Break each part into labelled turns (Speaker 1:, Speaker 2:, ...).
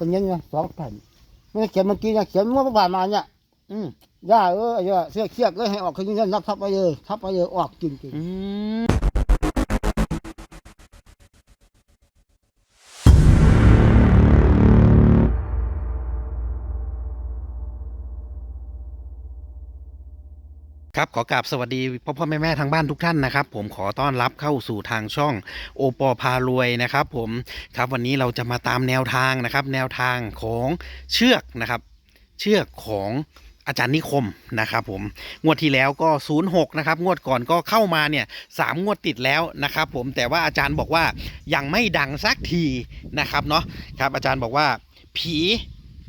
Speaker 1: เป็นเงี้ยสองแผ่นไม่ได้เขียนเมื่อกี้นะเขียนเมื่อผ่านมาเนี่ย
Speaker 2: อืม
Speaker 1: ย่าเออเยอะเสื้อเชือกเลยให้ออกคืนนี้นับทับไปเลยทับไปเลยออกจริง
Speaker 2: ๆ ครับขอกราบสวัสดีพ่อพ่อแม่แม่ทางบ้านทุกท่านนะครับ ผมขอต้อนรับเข้าสู่ทางช่องโอปอพารวยนะครับ ผมครับวันนี้เราจะมาตามแนวทางนะครับ แนวทางของเชือกนะครับ เชือกของอาจารย์นิคมนะครับผมงวดที่แล้วก็ 06 นะครับ งวดก่อนก็เข้ามาเนี่ยสามงวดติดแล้วนะครับ ผมแต่ว่าอาจารย์บอกว่ายังไม่ดังสักทีนะครับเนาะครับอาจารย์บอกว่าผี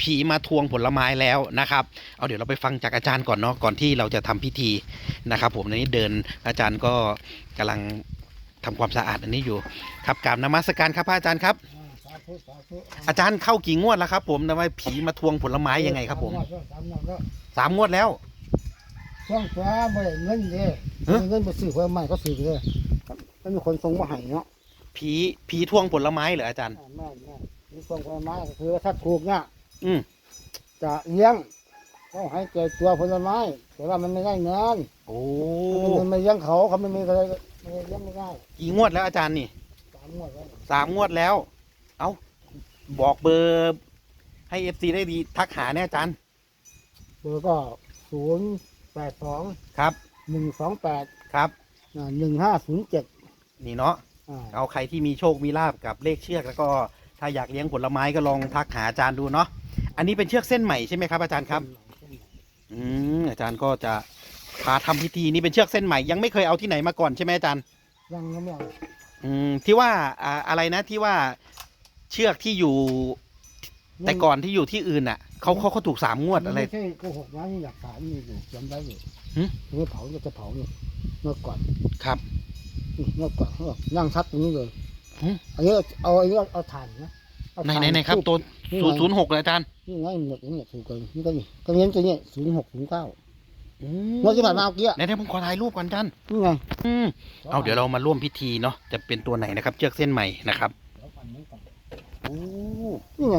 Speaker 2: ผีมาทวงผลไม้แล้วนะครับ เอาเดี๋ยวเราไปฟังจากอาจารย์ก่อนเนาะก่อนที่เราจะทำพิธีนะครับ ผมในนี้เดินอาจารย์ก็กำลังทำความสะอาดอันนี้อยู่ ครับกราบนมัสการครับพระอาจารย์ครับ อาจารย์เข้ากี่งวดแล้วครับ ผมทำไมผีมาทวงผลไม้ยังไงครับ ผม
Speaker 1: สามงวดแล้ว
Speaker 2: สามงวดแล้ว
Speaker 1: ช่วงฟ้าไม่เงินเด้
Speaker 2: ฮะ
Speaker 1: เงินไปซื้อคนใหม่ก็ซื้อเลยไม่มีคนส่งมาให้เนาะ
Speaker 2: ผีผีทวงผลไม้เหรออาจารย์
Speaker 1: แม่แม่มีส่งผลไม้ก็คือถ้าถูกเนี่ย
Speaker 2: อืม
Speaker 1: จะเลี้ยงต้องให้เจอตัวผลไม้แต่ว่ามันไม่ได้เงิน
Speaker 2: โอ้
Speaker 1: มันไม่เลี้ยงเขาเขาไม่มีอะไรไม่เลี้ยงไม่ได้
Speaker 2: กี่งวดแล้วอาจารย์นี่
Speaker 1: สามงวดแล้ว
Speaker 2: สามงวดแล้ว เอาบอกเบอร์ให้เอฟซีได้ดีทักหาเนี่ยอาจารย์
Speaker 1: เบอร์ก็ศูนย์แปดสอง
Speaker 2: ครับ
Speaker 1: หนึ่งสองแปด
Speaker 2: ครับ
Speaker 1: หนึ่งห้าศูนย์เจ็ด
Speaker 2: นี่เนาะ
Speaker 1: อ่า
Speaker 2: เอาใครที่มีโชคมีลาบกับเลขเชือกแล้วก็ ถ้าอยากเลี้ยงผลไม้ก็ลองทักหาอาจารย์ดูเนาะ อันนี้เป็นเชือกเส้นใหม่ใช่ไหมครับ อาจารย์ครับ อืมอาจารย์ก็จะพาทำพิธีนี้เป็นเชือกเส้นใหม่ยังไม่เคยเอาที่ไหนมาก่อนใช่ไหมอาจารย์
Speaker 1: ยังยังไม่เอา
Speaker 2: อืมที่ว่าอ่าอะไรนะที่ว่าเชือกที่อยู่ แต่ก่อนที่อยู่ที่อื่นอะเขาเขาเขาถูกสามงวดอะไร
Speaker 1: ไม่ใช่โกหกนะนี่หลักฐานมีอยู่เขียนไว้อยู่
Speaker 2: หึ
Speaker 1: นี่เผาเนี่ยจะเผาเนี่ยเมื่อก่อน
Speaker 2: ครับ
Speaker 1: นี่เมื่อก่อนเขาบอกนั่งทับตรงนี้เลย
Speaker 2: หึ
Speaker 1: อันนี้เอาอันนี้เอาถ่านนะเอา
Speaker 2: ไหน
Speaker 1: ถ่า
Speaker 2: ไหนไหนครับ
Speaker 1: ทู
Speaker 2: ตัว
Speaker 1: นี่
Speaker 2: ศูนย์
Speaker 1: ไง
Speaker 2: ศูนย์หกเลยอาจารย์
Speaker 1: นี่ไงหมดอย่างเงี้ยถูกกันนี่ก็นี่ก็เงี้ยตัวเนี้ศูนย์หกศูนย์เก้าเมื่อที่ผ่านมาเมื่อกี้อะ
Speaker 2: ไหนไหนผมขอถ่ายรูปก่อนอาจารย์
Speaker 1: นี่ไง
Speaker 2: อืมเอาเดี๋ยวเรามาร่วมพิธีเนาะจะเป็นตัวไหนนะครับ เชือกเส้นใหม่นะครับโอ้
Speaker 1: นี่ไง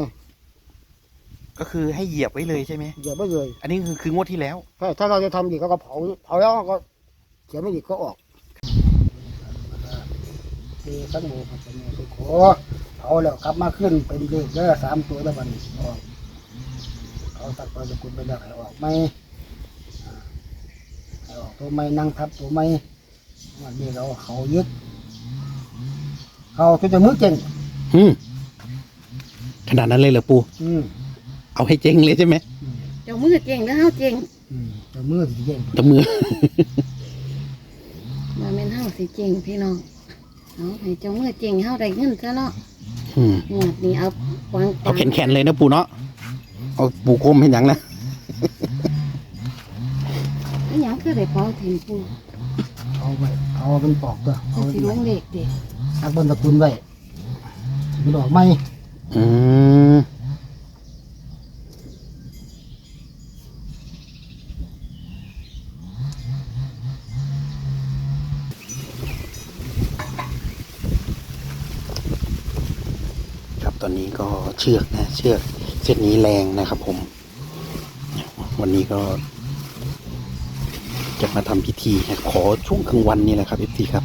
Speaker 2: ก็คือให้เหยียบไว้เลยใช่ไหม
Speaker 1: อย่าไปเลย
Speaker 2: อันนี้คือคืองวดที่แล้ว
Speaker 1: ถ้าถ้าเราจะทำอีกก็เผาเผาแล้วก็เขียนไม่อีกก็ออกเดสันโมปัตตเนสุโขเผาแล้วกลับมาขึ้นเป็นเลขเด้อสามตัวแล้วบัดนออกเอาตัดไปสกุลไปแล้วให้ออกไหมให้ออกตัวไม่นั่งทับตัวไม่วันนี้เราเขายึดเขาตัวจะมือเก่ง
Speaker 2: อืมขนาดนั้นเลยเหรอปู
Speaker 1: อืม
Speaker 2: เอาให้เจ๊งเลยใช่ไหม
Speaker 3: เจ้ามือเก่งแล้วเฮาเก่ง
Speaker 1: อืมจะมือสิเก่ง
Speaker 2: ตบมือ
Speaker 3: มาแม่นเฮาสิเก่งพี่น้อง เอาให้เจ้ามือเก่งเฮาได้เงินซะเนาะ
Speaker 2: อืม
Speaker 3: งวดนี้เอาวาง
Speaker 2: เอาแขนๆเลยนะปูเนาะเอาปูคมเห็นยังนะ
Speaker 3: อันหยังคือได้เป่าถิ่นปู
Speaker 1: เอาไปเอาเป็นปอกตัวเอา
Speaker 3: เอาสิลงเลขเด็ก
Speaker 1: ทักบนตระกูลไว้มันออกไหม
Speaker 2: อืมครับตอนนี้ก็ เชือกนะ เชือกเส้นนี้แรงนะครับ ผม วันนี้ก็ จะมาทำพิธีนะขอช่วงกลางวันนี่แหละครับเอฟซีครับ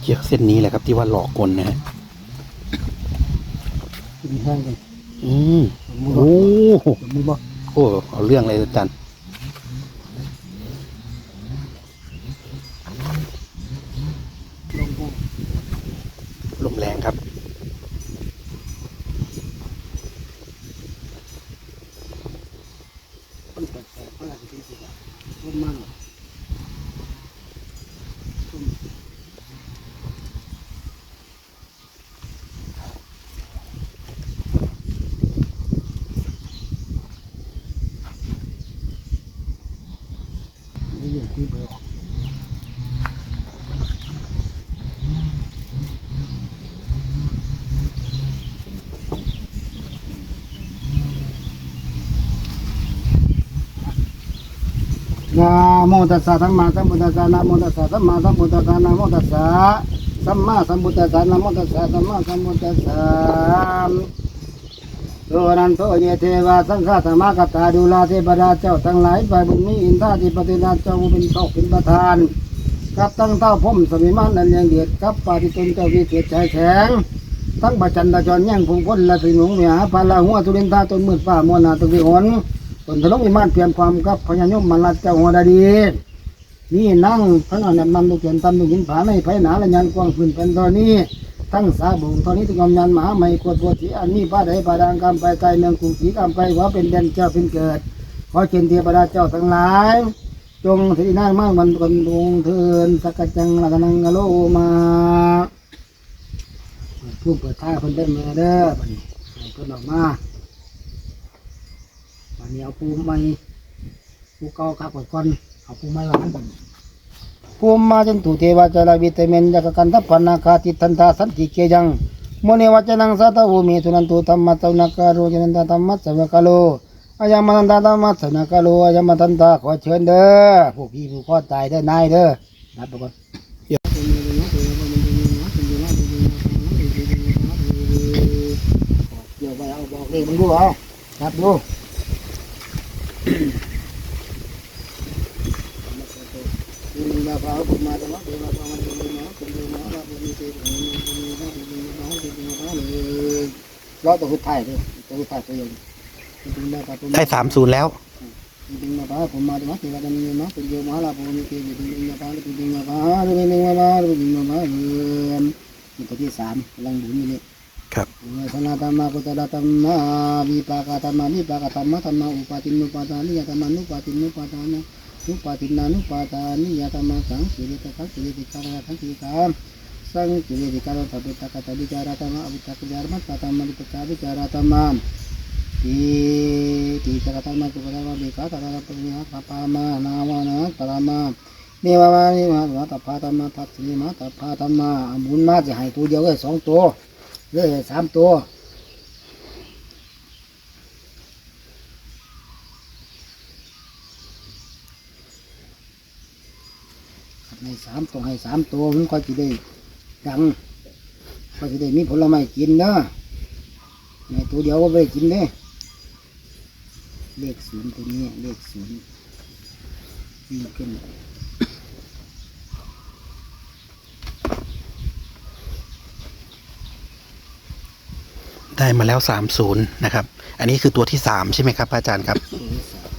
Speaker 2: เชือกเส้นนี้แหละครับ ที่ว่าหลอกคนนะฮะ
Speaker 1: กินแห้งเลย
Speaker 2: อืม
Speaker 1: มือ
Speaker 2: โอ้
Speaker 1: บ่มือบ่
Speaker 2: โหเอาเรื่องเลยอาจารย์
Speaker 1: ลงบ่
Speaker 2: ลมแรงครับ
Speaker 1: มันแปลกๆอะไรที่สิต้นมันนี่อย่างที่บอก นะโมตัสสะธัมมาสัมพุทธัสสะนะโมตัสสะธัมมาสัมพุทธัสสะนะโมตัสสะสัมมาสัมพุทธัสสะนะโมตัสสะสัมมาสัมพุทธัสสะโตนันโตเยเทวาสังฆาธรรมกตาดูลาเทพดาเจ้าทั้งหลายฝ่ายบุญมีอินทราธิปตินาเจ้าเป็นเจ้าเป็นประธานกับตั้งเต้าพมสมิมันนันยังเดียดกับปาฏิตนเจ้าวิเศษชายแข็งทั้งประจันตะจรแย่งพงพ้นละสิหนุงเมียหาพาลาหัวสุรินทาตนมืดฟ้ามวนาตุวิหน ตนทะลุวิมานเพียงความกับพญายมมันลัดเจ้าหัวดาดีนี่นั่งพระนอนนำลูเขียนตำลูกหินผาไม่ไผหนาละยันกว้างพื้นเป็นตอนนี้ทั้งสาบุงตอนนี้ตุกยมยันหมาไม่กวดปวดที่อันนี้พระใดพระดังกำไปไกลเมืองกรุงศรีกำไปว่าเป็นเดนเจ้าเป็นเกิดขอเชิญเทพดาเจ้าทั้งหลาย จงสิรินามั่งมันคนดวงเทินสักจังละกนังกะโลมาผู้เปิดท่าคนได้มาเด้อบัดนี้เพิ่นออกมา นี้เอาปูใหม่ปูเก่าคักกว่าก่อนเอาปูใหม่วางบัดนี้ภูมิมาจนถูเทวาจาราวิเตเมนจักกันทัพพนาคาติทันตาสันติเกยังโมเนวัจนังสัตวูมิทุนันตุธรรมะตนาการโรจนันตธรรมะสวกาโลอายามันตาตามัสนากาโลอายามันตันตาขอเชิญเด้อพวกพี่ผู้ข้อตายเด้อนายเด้อนับไปก่อนเดี๋ยวไปเอาบอกเลขมันดูเอานับดู มีมาพาผมมาตลอดเดี๋ยวมาพามันดูนะผมดูนะว่าผมมีเจตนาผมมีนะผมมีน ครับสนาธรรมกุตระธรรมะวิปากธรรมะวิปากธรรมะธรรมะอุปาตินุปาทานิยธรรมานุปาตินุปาทานะนุปาตินานุปาทานิยธรรมะสังสิริตสังสิริ
Speaker 2: ติการะสังสิริกามสังสิริติกา
Speaker 1: ระตับิตากตาบิจาระธรรมะอบิตากจารมัตตธรร
Speaker 2: มะบิ
Speaker 1: ตากบิจาระธรรมทีทีตระธรรมะกุตาะวะบิกาตรปธรรมะปะปามานาวานะตระมาเนวาวานิมาตาพาธรรมะทัศนิมาตาพาธรรมะมุนมาจะให้ตัวเดียวแค่สองตัว เลยสามตัวให้สามตัวให้สามตัวมันก็จะได้ดังก็จะได้มีผลไม้กินเนาะในตัวเดียวก็ไม่ได้กินเด้เลขศูนย์ตัวนี้เลขศูนย์วิ่งขึ้น
Speaker 2: ได้มาแล้วสามศูนย์นะครับ อันนี้คือตัวที่สามใช่ไหมครับอาจารย์ครับ
Speaker 1: ตัวที่สาม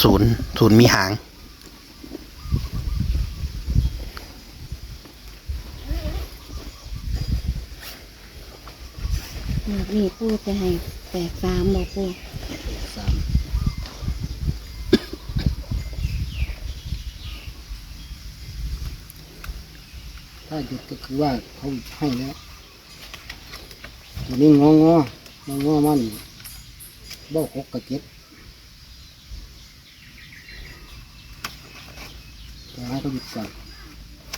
Speaker 2: ศูนย์ศูนย์มีหาง
Speaker 3: นี่ปูจะให้แตกสามบอกปู
Speaker 1: เลขสามถ้าหยุดก็คือว่าเขาให้แล้ว ตัวนี้งองององอมันบ่หกกับเจ็ดแต่ให้เขาหยุดก่อน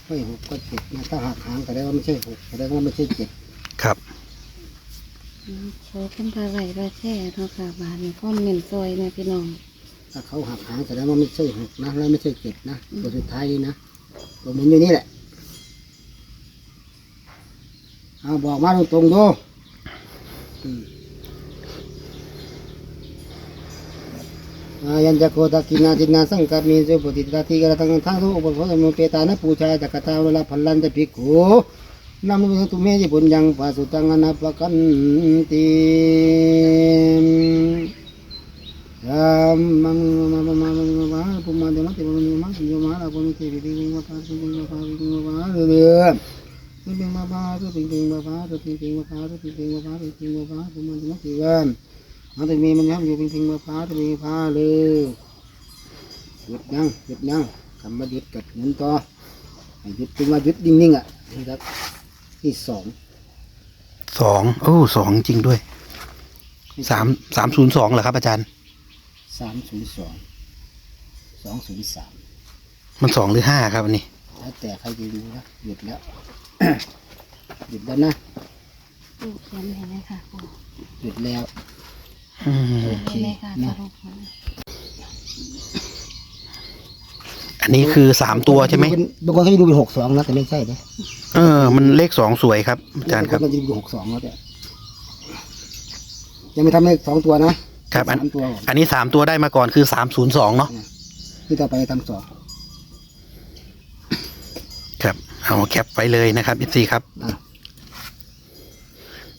Speaker 1: ไม่หกก็เจ็ดนะถ้าหักหางก็ได้ว่าไม่ใช่หกก็ได้ว่าไม่ใช่เจ็ด
Speaker 2: ครับ
Speaker 3: อืมโชว์ขึ้นพาไหวพาแช่เนาะค่ะบานคอมเมนต์ซอยนะพี่น้อง
Speaker 1: ถ้าเขาหักหางแสดงว่าไม่ใช่หกนะแล้วไม่ใช่เจ็ดนะตัวสุดท้ายนี่นะตัวหมุนอยู่นี่แหละเอาบอกมาตรงๆดู อายันจะโคตากินาจินาสังกัดมีสุปฏิตาติกระตังทั้งทุกอุปสมมุเปตานะปูชาจักตาเวลาพันลันจะพิกขุนำนุตุเมจิปุญญังปัสุตังอนาปกั ตัวเป็นมาบ้าตัวเป็นเป็นมาบ้าตัวเป็นเป็นมาบ้าตัวเป็นเป็นมาบ้าเป็นเป็นมาบ้าตัวมันจะมาสี่วันมันจะมีมันย้ำอยู่เป็นเป็นมาบ้าตัวเป็นมาบ้าเลยหยุดยั้งหยุดยั้งคำว่าหยุดกับหมุนต่อหยุดตึงมาหยุดนิ่งๆอะนี่ครับที่สอง
Speaker 2: สองโอ้สองจริงด้วยสามสามศูนย์สองเหรอครับ อาจารย์
Speaker 1: สามศูนย์สองสองศูนย์สาม
Speaker 2: มันสองหรือห้าครับอันนี้
Speaker 1: แล้วแต่ใครจะดูนะหยุดแล้ว หยุดแล้วนะ
Speaker 3: ปูเขียนให้เลยค่ะปู
Speaker 1: หยุดแล้ว
Speaker 2: อืม
Speaker 1: โอเค
Speaker 3: ให้เลยค่ะส
Speaker 1: นะ
Speaker 3: รุปมา
Speaker 2: อันนี้คือสามตัวใช่ไหม
Speaker 1: บางคนเขาจะดูเป็นหกสองนะแต่ไม่ใช่นะ
Speaker 2: เออ มันเลขสองสวยครับอาจารย์ครับ
Speaker 1: บางนจะดูหกสองแล้วแต่ยังไม่ทำเลขสองตัวนะครับ
Speaker 2: อัน
Speaker 1: สามตัวก่อน
Speaker 2: อันนี้สามตัวได้มาก่อนคือสามศูนย์สองเนาะ
Speaker 1: ที่ต่อไปทำสอง
Speaker 2: ครับ เอาแคปไว้เลยนะครับอีซีครับ
Speaker 1: อะ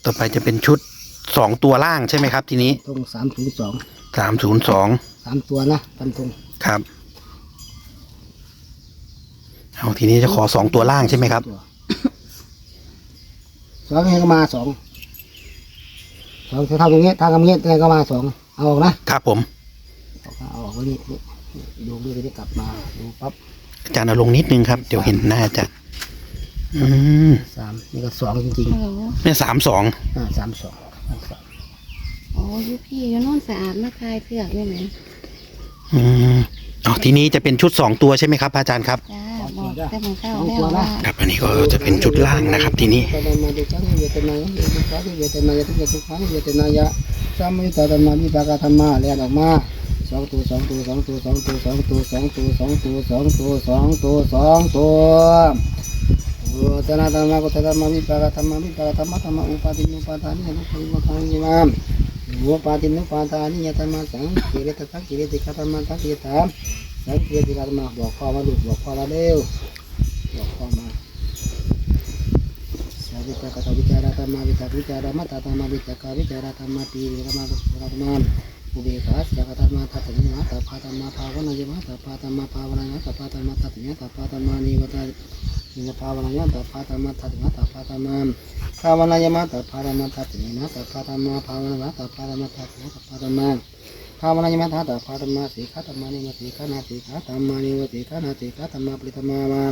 Speaker 2: ต่อไปจะเป็นชุดสองตัวล่างใช่ไหมครับ ทีนี้
Speaker 1: ตรงสามศูนย์สอง
Speaker 2: สามศูนย์สอง
Speaker 1: สามตัวนะฟันธง
Speaker 2: ครับ เอาทีนี้จะขอสองตัวล่างใช่ไหมครับ
Speaker 1: ตัวสองให้ก็มาสองสองจะเท่าตรงนี้ทางกำเงี้ยยังไงก็มาสองเอาออกนะครับ
Speaker 2: ผม
Speaker 1: เอาเอาออกไว้นี่นี่ดูดูจะได้กลับมาดูปั๊บ
Speaker 2: อาจารย์เอาลงนิดนึงครับ เดี๋ยวเห็นหน้าอาจารย์ อืม
Speaker 1: สามนี่ก็สองจริง
Speaker 3: ฮัลโหล
Speaker 2: เนี่ยสามสอง
Speaker 1: ๆอ่าสามสองสามสอง
Speaker 3: อ๋ออยูพี่อยู่โน่นสะอาดมาคลายเผือกได้ไหม
Speaker 2: อืมอ๋อทีนี้จะเป็นชุดสองตัวใช่ไหมครับอาจารย์ครับ
Speaker 3: จ้าบอกแต่ของเก้าแล้วว่า
Speaker 2: ครับ อันนี้ก็จะเป็นชุดล่างนะครับ ทีนี้
Speaker 1: ตมาดิจังเวทนายะเวทนาเวทนายะทุกทุกครั้งเวทนายะสามิตาธรรมาวิปากธรรมาแล่นออกมาสองตัวสองตัวสองตัวสองตัวสองตัวสองตัวสองตัวสองตัวสองตัวสองตัว Tana tama ko tata mami para tama mi para tama tama upatin no patani ano kalima kani ni mam. Upatin no patani yata masang kire tata kire tika tama tata kire tam. Sang kire tika tama bok kwa ma duk bok ma. Sabi ka kata bicara tama bicara bicara mata tama bicara bicara tama piri tama bok kwa tama. Ubeka sedangkan tama tata ni mata aja pawana jema tama pawan aja, tama tama tata ni tama ni ยภาวนัาตัพารามาทัติมาตัพารามาภาวนายมาตัพารามาทัติมาตัพารามาภาวนามะตัพารามาทัติมาตัพารามาภาวนายมาทัตพารามาสีขารมานิวติขานาติขารมานิวติขานาติขารมาปริตมามา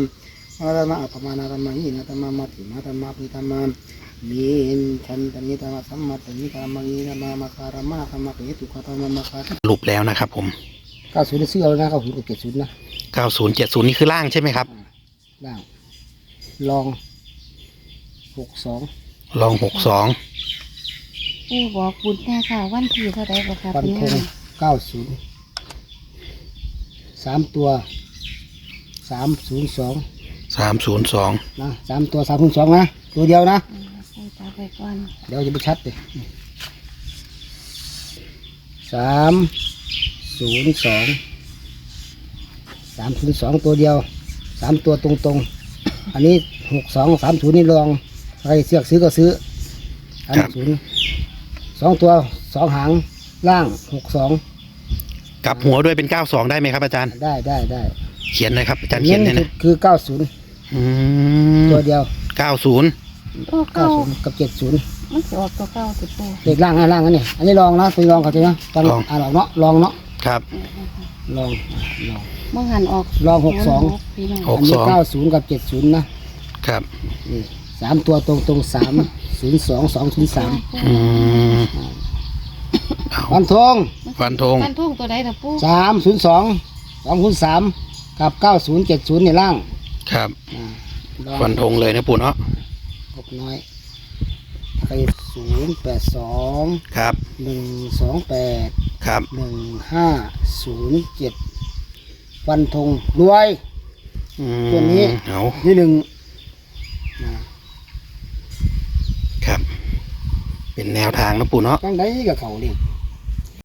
Speaker 1: ธรรมาอัปมานารมาหินรตมามาติมาธรรมาปริตมามีนฉันตนิตาสัมมัตตนิตามังนีนามามาคารมาธรรมะเกตุขตรมมาคา
Speaker 2: รหลุบแล้วนะครับผม
Speaker 1: เก้าศูนย์เสื้อแล้วนะเก้าศูนย์เจ็ดศูนย์นะ
Speaker 2: เก้าศูนย์เจ็ดศูนย์นี่คือร่างใช่ไหมครับ
Speaker 1: ร่าง ลองหกสอง
Speaker 2: ลอง62
Speaker 3: ผู้บอกบุญแน่ค่ะ วันที่เท่าไรบ่ค่ะ
Speaker 1: ฟัน
Speaker 3: เป็น
Speaker 1: ธ
Speaker 3: ยัง
Speaker 1: งเก้าศูนย์สามตัวสามศูนย์สอง
Speaker 2: 302
Speaker 1: นะสามตัวสามศูนย์สองนะ ตัวเดียวนะ
Speaker 3: ใส่ตาไปก่อน
Speaker 1: เดี๋ยวจะไปชัดเลยสามศูนย์สองสามศูนย์สองตัวเดียวสามตัวตรงตรงๆอันนี้ หกสองสามศูนย์นี่ลองใครเสือกซื้อก็ซื้อสามศูนย์สองตัวสองหางล่างหกสอง
Speaker 2: กลับหัวด้วยเป็น 92 ได้ไหมครับอาจารย์
Speaker 1: ได้ได้ได้
Speaker 2: เขียนเลยครับอาจารย์เขียนเลย
Speaker 1: สุ
Speaker 2: นะ
Speaker 1: ดคือเก้าศูนย์
Speaker 2: อืม
Speaker 1: ตัวเดียว
Speaker 2: 90
Speaker 3: ตัว
Speaker 1: เก้า
Speaker 3: เก้า
Speaker 1: ศูนย์กับเจ็ดศูนย์
Speaker 3: มันสิออกตัวเก้าสิปู
Speaker 1: เด็กล่างให้ล่างอันนี้อันนี้ลองนะตัวลองเขาใช่ไหมลอง อ่าลองเนาะลองเนาะ
Speaker 2: ครับ
Speaker 1: ลองลอง
Speaker 3: เมื่อหันออก
Speaker 1: ลองหกสอง
Speaker 3: พี่น้อง
Speaker 2: หก
Speaker 1: อันนี้
Speaker 2: สอง
Speaker 1: เก้าศูนย์กับเจ็ดศูนย์นะ ครับ นี่สามตัวตรงตรงสามศูนย์สองสองศูนย์สาม
Speaker 2: อืมเอา
Speaker 1: วันทง
Speaker 2: ฟันธง
Speaker 3: มันทุ่งตัวใดนะปู
Speaker 1: สามศูนย์สองสองศูนย์สามกับเก้าศูนย์เจ็ดศูนย์ในล่าง
Speaker 2: ครับ
Speaker 1: อ่าลอง
Speaker 2: ฟันธงเลยนะปู่เนาะ
Speaker 1: กบน้อยไปศูนย์แปดสอง
Speaker 2: ครับ
Speaker 1: หนึ่งสองแปด
Speaker 2: ครับ
Speaker 1: หนึ่งห้าศูนย์เจ็ดวันทงรวย
Speaker 2: อืม
Speaker 1: ตัวนี้
Speaker 2: เอา
Speaker 1: ที่หนึ่งนะ
Speaker 2: ครับ เป็นแนวทางนะปู่เนาะ
Speaker 1: ตั้งได้กับเขาเรีย